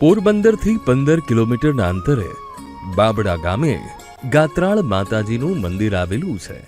પોરબંદરથી પંદર કિલોમીટરના અંતરે બાબડા ગામે ગાત્રાળ માતાજીનું મંદિર આવેલું છે.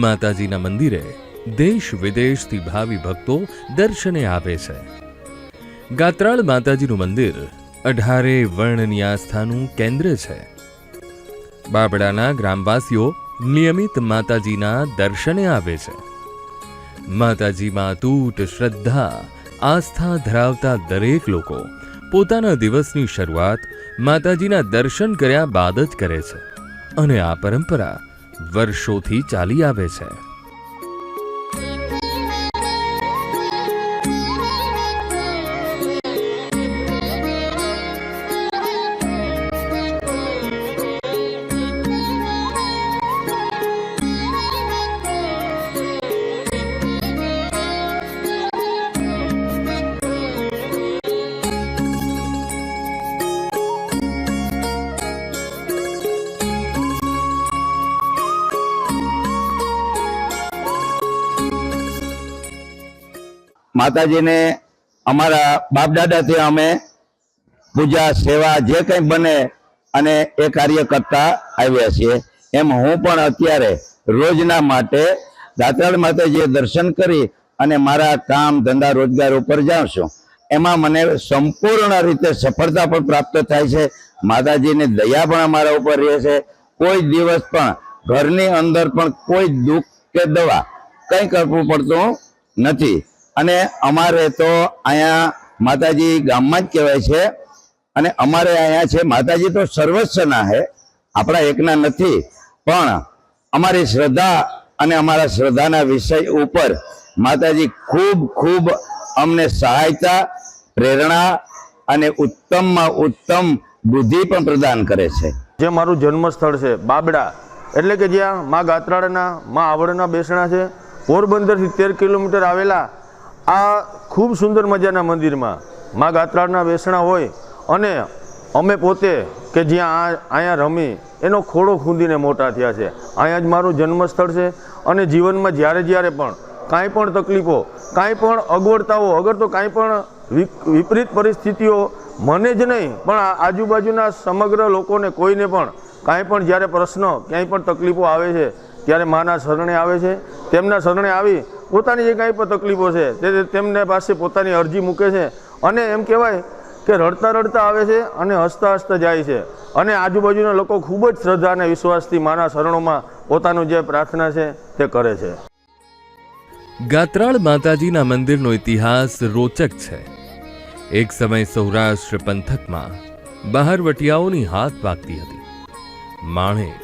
માતાજીના મંદિરે દેશ વિદેશથી ભાવિ ભક્તો દર્શને આવે છે. ગાત્રાળ માતાજીનું મંદિર અઢારે વર્ણની આસ્થાનું કેન્દ્ર છે. બાબડાના ગ્રામવાસીઓ નિયમિત માતાજીના દર્શને આવે છે. માતાજીમાં અતૂટ શ્રદ્ધા, આસ્થા ધરાવતા દરેક લોકો પોતાના દિવસની શરૂઆત માતાજીના દર્શન કર્યા બાદ જ કરે છે અને આ પરંપરા વર્ષોથી ચાલી આવે છે. માતાજીને અમારા બાપ દાદાથી અમે પૂજા, સેવા જે કંઈ બને અને એ કાર્ય કરતા આવ્યા છીએ. એમ હું પણ અત્યારે રોજના માટે દાતાળ માતાજીએ દર્શન કરી અને મારા કામ ધંધા રોજગાર ઉપર જાઉં છું. એમાં મને સંપૂર્ણ રીતે સફળતા પણ પ્રાપ્ત થાય છે. માતાજીની દયા પણ અમારા ઉપર રહે છે. કોઈ દિવસ પણ ઘરની અંદર પણ કોઈ દુઃખ કે દવા કંઈ કરવું પડતું નથી. અને અમારે તો અહીંયા માતાજી ગામમાં જ કહેવાય છે. અને અમારે અહીંયા છે, માતાજી તો સર્વસ્વના છે આપણા એકના નથી. પણ અમારી શ્રદ્ધા અને અમારા શ્રદ્ધાના વિષય ઉપર માતાજી ખૂબ ખૂબ અમને સહાયતા, પ્રેરણા અને ઉત્તમમાં ઉત્તમ બુદ્ધિ પણ પ્રદાન કરે છે. જે મારું જન્મસ્થળ છે, બાબડા, એટલે કે જ્યાં મા ગાત્રાળના, મા આવડના બેસણા છે પોરબંદર સિત્તેર કિલોમીટર આવેલા આ ખૂબ સુંદર મજાના મંદિરમાં મા ગાત્રાળના વેસણા હોય અને અમે પોતે કે જ્યાં અહીંયા રમી એનો ખોડો ખૂંદીને મોટા થયા છે. અહીંયા જ મારું જન્મસ્થળ છે અને જીવનમાં જ્યારે જ્યારે પણ કાંઈ પણ તકલીફો, કાંઈ પણ અગવડતાઓ, અગર તો કાંઈ પણ વિપરીત પરિસ્થિતિઓ, મને જ નહીં, પણ આજુબાજુના સમગ્ર લોકોને કોઈને પણ કાંઈ પણ જ્યારે પ્રશ્ન, ક્યાંય પણ તકલીફો આવે છે, ત્યારે માના શરણે આવે છે. તેમના શરણે આવી પોતાની જે કાંઈ પણ તકલીફો છે. તે તેમને પાસે પોતાની અરજી મૂકે છે અને એમ કહેવાય કે રડતા રડતા આવે છે અને હસતા હસતા જાય છે. અને આજુબાજુના લોકો ખૂબ જ શ્રદ્ધા અને વિશ્વાસથી માના શરણોમાં પોતાનું જે પ્રાર્થના છે તે કરે છે. ગાત્રાળ માતાજીના મંદિરનો ઇતિહાસ રોચક છે. એક સમય સૌરાષ્ટ્ર પંથકમાં બહારવટિયાઓની હાથ વાગતી હતી. માણેક,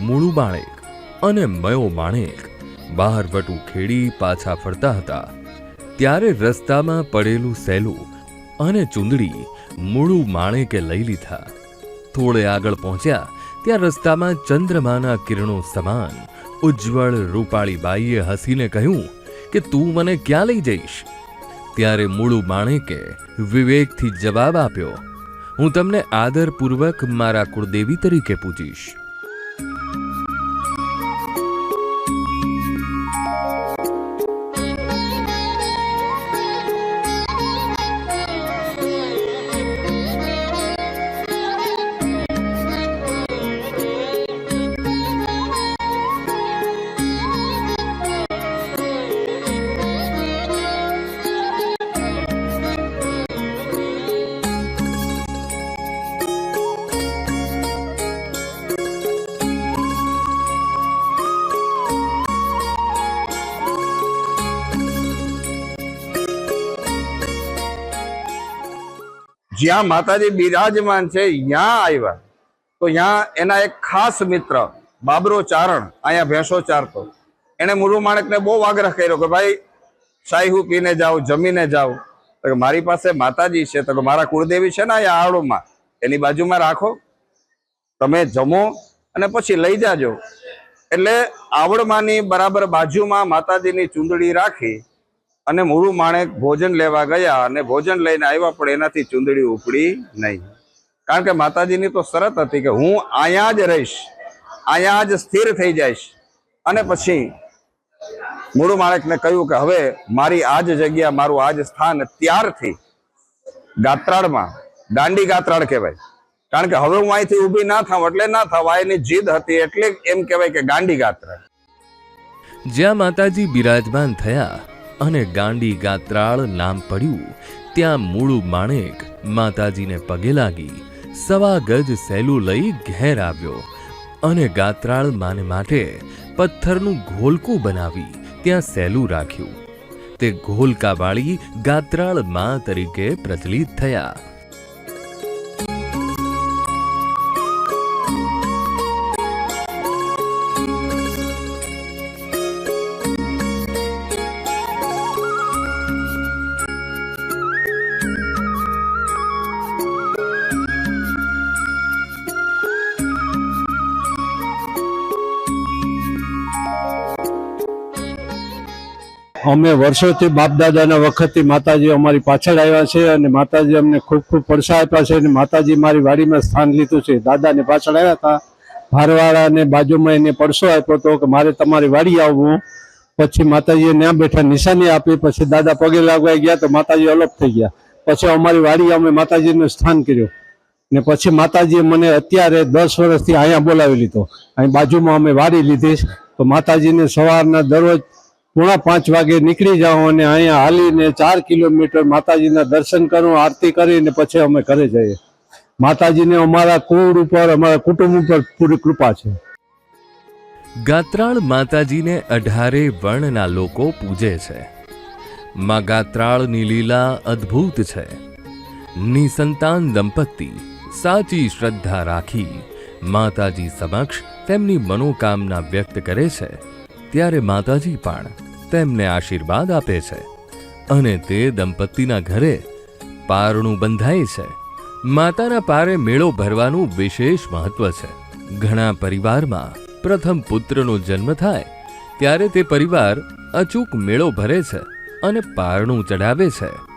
મૂળું માણેક અને મયો માણેક બહારવટું ખેડી પાછા ફરતા હતા. ત્યારે રસ્તામાં પડેલું સેલું અને ચુંદડી મૂળું માણેકે લઈ લીધા. થોડે આગળ પહોંચ્યા ત્યાં રસ્તામાં ચંદ્રમાના કિરણો સમાન ઉજ્જવળ રૂપાળી બાઈએ હસીને કહ્યું કે, તું મને ક્યાં લઈ જઈશ? ત્યારે મૂળું માણેકે વિવેકથી જવાબ આપ્યો, હું તમને આદરપૂર્વક મારા કુળદેવી તરીકે પૂજીશ. જ્યાં માતાજી બિરાજમાન છે ત્યાં આવ્યા. તો ત્યાં એના એક ખાસ મિત્ર, બાબરો ચારણ, અહીંયા ભેંસો ચારતો. એણે મુરુ માણેકને બહુ આગ્રહ કર્યો કે ભાઈ, શાહી પીને જાઓ જમીને જાઓ તો કે મારી પાસે માતાજી છે, તો કે મારા કુળદેવી છે ને અહીંયા આડોમાં, એની બાજુમાં રાખો. તમે જમો અને પછી લઈ જાજો. એટલે આવડમાંની બરાબર બાજુમાં માતાજીની ચૂંદડી રાખી અને મૂળું માણેક ભોજન લેવા ગયા અને ભોજન લઈને આવ્યા, પણ એનાથી ચૂંદડી ઉપડી નહીં. કારણ કે માતાજીની તો શરત હતી કે હું અહીંયા જ રહીશ, અહીંયા જ સ્થિર થઈ જઈશ. અને પછી મૂળું માણેકને કહ્યું કે હવે મારી આ જ જગ્યા, મારું આ જ સ્થાન ત્યારથી ગાત્રાળમાં, દાંડી ગાત્રાળ કહેવાય. કારણ કે હવે હું અહીંથી ઊભી ના થાઉં, એટલે ના થવા એની જીદ હતી, એટલે એમ કહેવાય કે ગાંડી ગાત્રાળ. જ્યાં માતાજી બિરાજમાન થયા અને ગાંડી ગાત્રાળ નામ પડ્યું. ત્યાં મૂળું માણેક માતાજીને પગે લાગી, સવા ગજ સહેલું લઈ ઘેર આવ્યો અને ગાત્રાળ માને માટે પથ્થરનું ઘોલકું બનાવી ત્યાં સહેલું રાખ્યું. તે ઘોલકાવાળી ગાત્રાળ મા તરીકે પ્રચલિત થયા. અમે વર્ષોથી બાપ દાદાના વખતથી માતાજી અમારી પાછળ આવ્યા છે અને માતાજી અમને ખૂબ ખૂબ પડસા આપ્યા છે અને માતાજી મારી વાડીમાં સ્થાન લીધું છે. દાદાને પાછળ આવ્યા હતા. ભારવાળાને બાજુમાં એને પડસો આપ્યો હતો કે મારે તમારી વાડી આવવું. પછી માતાજીએ ત્યાં બેઠા નિશાની આપી. પછી દાદા પગે લાગવા ગયા તો માતાજી અલગ થઈ ગયા. પછી અમારી વાડી અમે માતાજીનું સ્થાન કર્યું. ને પછી માતાજીએ મને અત્યારે દસ વર્ષથી અહીંયા બોલાવી લીધો. અહીં બાજુમાં અમે વાડી લીધી. તો માતાજીને સવારના દરરોજ પોણા પાંચ વાગે નીકળી જાઉં અને અહીંયા હાલીને ચાર કિલોમીટર માતાજીના દર્શન કરું, આરતી કરીને પછી અમે ઘરે જઈએ. માતાજીને અમારા કુળ ઉપર, અમારા કુટુંબ ઉપર પૂરી કૃપા છે. ગાત્રાળ માતાજીને અઢારે વર્ણના લોકો પૂજે છે. માં ગાત્રાળની લીલા અદ્ભુત છે. નિસંતાન દંપતી, સાચી શ્રદ્ધા રાખી, માતાજી સમક્ષ તેમની મનોકામના વ્યક્ત કરે છે. ત્યારે માતાજી પણ તેમને આશીર્વાદ આપે છે અને તે દંપતીના ઘરે પારણું બંધાય છે. માતાના પારે મેળો ભરવાનું વિશેષ મહત્વ છે. ઘણા પરિવારમાં પ્રથમ પુત્રનો જન્મ થાય ત્યારે તે પરિવાર અચૂક મેળો ભરે છે અને પારણું ચડાવે છે.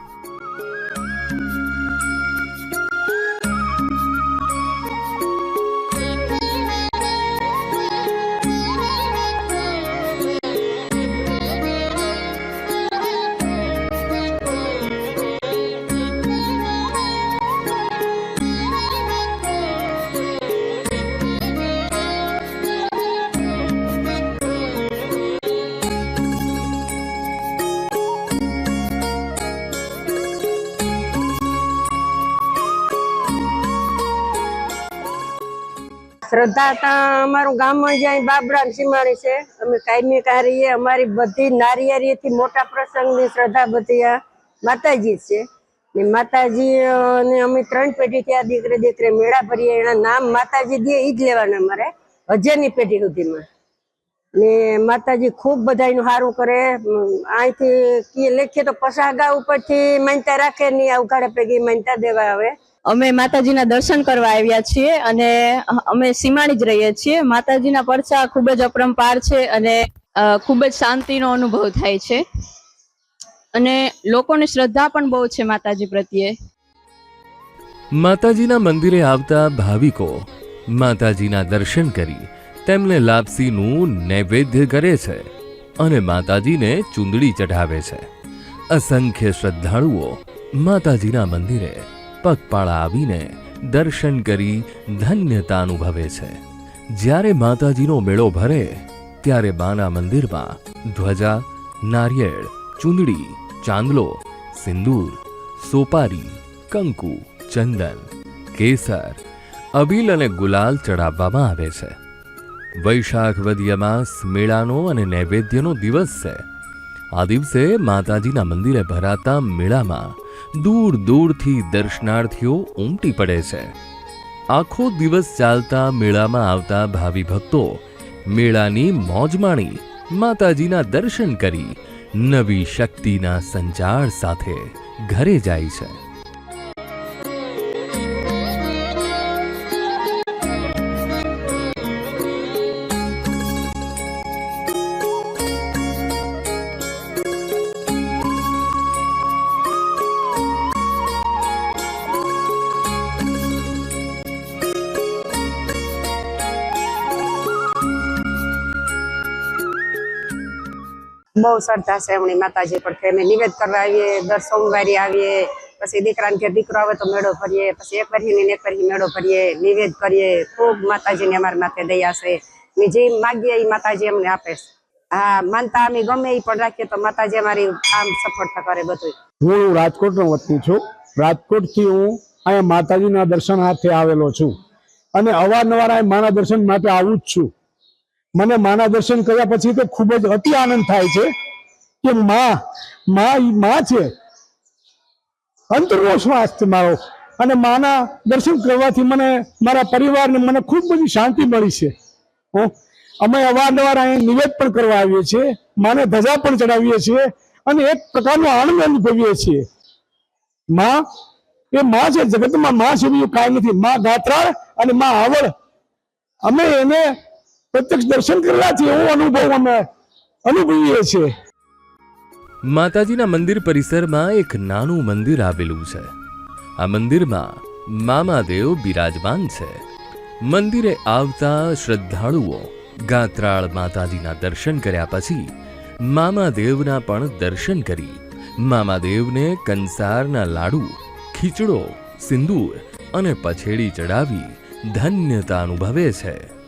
અમારું ગામમાં જ્યાં બાબરા ને સીમાણી છે. અમે કાયમી કારીએ, અમારી બધી નારિયેરીથી મોટા પ્રસંગની શ્રદ્ધા બધી આ માતાજી જ છે. ને માતાજી ને અમે ત્રણ પેઢી આ દીકરે દીકરે મેળા ભરીએ, એના નામ માતાજી દે એ જ લેવાના અમારે, હજારની પેઢી સુધીમાં. ને માતાજી ખૂબ બધાયનું સારું કરે અહીંથી લખીએ તો પસાગા ઉપરથી માનતા રાખે નહીં આ ઉઘાડે પૈકી માનતા દેવા આવે. અમે માતાજીના દર્શન કરવા આવ્યા છીએ અને અમે સીમાણી જ રહીએ છીએ. માતાજીના પરચા ખૂબ જ અપરંપાર છે અને ખૂબ જ શાંતિનો અનુભવ થાય છે. અને લોકોની શ્રદ્ધા પણ બહુ છે માતાજી પ્રત્યે. માતાજીના મંદિરે આવતા ભાવિકો માતાજીના દર્શન કરી તેમને લાપસીનું નૈવેદ્ય કરે છે અને માતાજીને ચૂંદડી ચઢાવે છે. અસંખ્ય શ્રદ્ધાળુઓ માતાજીના મંદિરે પગપાળા આવીને દર્શન કરી ધન્યતા અનુભવે છે. જ્યારે માતાજીનો મેળો ભરે, ત્યારે બાના મંદિરમાં ધ્વજા, નારિયેળ, ચૂંદડી, ચાંદલો, સિંદૂર, સોપારી, કંકુ, ચંદન, કેસર, અબીલ અને ગુલાલ ચડાવવામાં આવે છે. વૈશાખ અમાસ મેળાનો અને નૈવેદ્યનો દિવસ છે. આ દિવસે માતાજીના મંદિરે ભરાતા મેળામાં દૂર દૂરથી દર્શનાર્થીઓ ઉમટી પડે છે. આખો દિવસ ચાલતા મેળામાં આવતા ભાવિ ભક્તો મેળાની મોજ માણી માતાજીના દર્શન કરી નવી શક્તિના સંચાર સાથે ઘરે જાય છે. બહુ શ્રદ્ધા છે એમની માતાજી, પણ અમે નિવેદ કરવા આવીએ, દર સોમવારે આવીએ, પછી દીકરાને કે દીકરો આવે તો મેળો ભરીએ, પછી એક વર્ષની એક વર્ષની મેળો ભરીએ, નિવેદ કરીએ. ખૂબ માતાજીને અમારી માથે દયા છે. ને જે માગીએ એ માતાજી અમને આપે છે. હા, માનતા અમે ગમે એ પણ રાખીએ તો માતાજી અમારી આમ સફળતા કરે બધું હું રાજકોટનો વતની છું. રાજકોટથી હું અહીંયા માતાજીના દર્શનાર્થે આવેલો છું. અને અવારનવાર અહીં માના દર્શન માટે આવું જ છું. મને માના દર્શન કર્યા પછી તો ખૂબ જ અતિ આનંદ થાય છે કે માં માં માં છે. અંતરનો શ્વાસ છે મારો. અને માના દર્શન કરવાથી મને, મારા પરિવારને મને ખૂબ બધી શાંતિ મળી છે. અમે અવારનવાર અહીંયા નિવેદ પણ કરવા આવીએ છીએ, માને ધજા પણ ચડાવીએ છીએ અને એક પ્રકારનો આનંદ અનુભવીએ છીએ. માં, એ માં છે, જગતમાં માં છે બીજું કાંઈ નથી. માં ગાત્રાળ અને માં આવડ અમે એને પ્રત્યક્ષ દર્શન કરેલા છે એવો અનુભવ અમે અનુભવીએ છીએ. માતાજીના મંદિર પરિસરમાં એક નાનું મંદિર આવેલું છે. આ મંદિરમાં મામાદેવ બિરાજમાન છે. મંદિરે આવતા શ્રદ્ધાળુઓ ગાત્રાળ માતાજીના દર્શન કર્યા પછી મામાદેવના પણ દર્શન કરી મામાદેવને કંસારના લાડુ, ખીચડો, સિંદૂર અને પછેડી ચડાવી ધન્યતા અનુભવે છે.